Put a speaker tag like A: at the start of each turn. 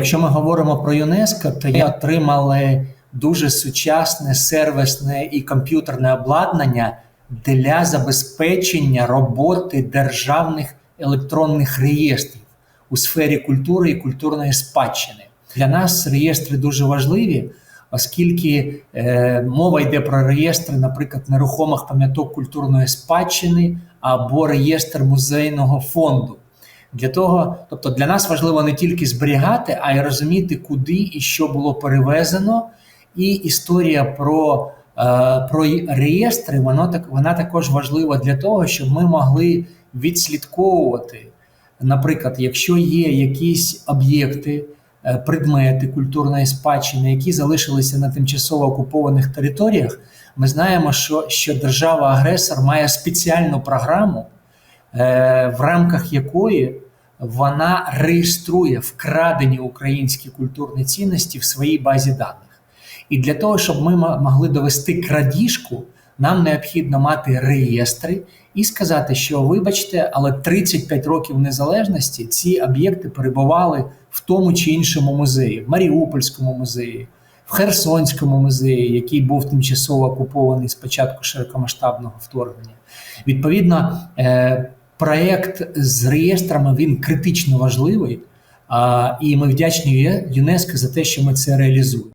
A: Якщо ми говоримо про ЮНЕСКО, то ми отримали дуже сучасне сервісне і комп'ютерне обладнання для забезпечення роботи державних електронних реєстрів у сфері культури і культурної спадщини. Для нас реєстри дуже важливі, оскільки е, мова йде про реєстри, наприклад, нерухомих пам'яток культурної спадщини або реєстр музейного фонду. Для того, тобто для нас важливо не тільки зберігати, а й розуміти, куди і що було перевезено. І історія про, е, про реєстри, воно так вона також важлива для того, щоб ми могли відслідковувати, наприклад, якщо є якісь об'єкти, е, предмети культурної спадщини, які залишилися на тимчасово окупованих територіях, ми знаємо, що, що держава-агресор має спеціальну програму в рамках якої вона реєструє вкрадені українські культурні цінності в своїй базі даних. І для того, щоб ми могли довести крадіжку, нам необхідно мати реєстри і сказати, що вибачте, але 35 років незалежності ці об'єкти перебували в тому чи іншому музеї, в Маріупольському музеї, в Херсонському музеї, який був тимчасово окупований з початку широкомасштабного вторгнення. Відповідно, е, проект з реєстрами він критично важливий, і ми вдячні ЮНЕСКО за те, що ми це реалізуємо.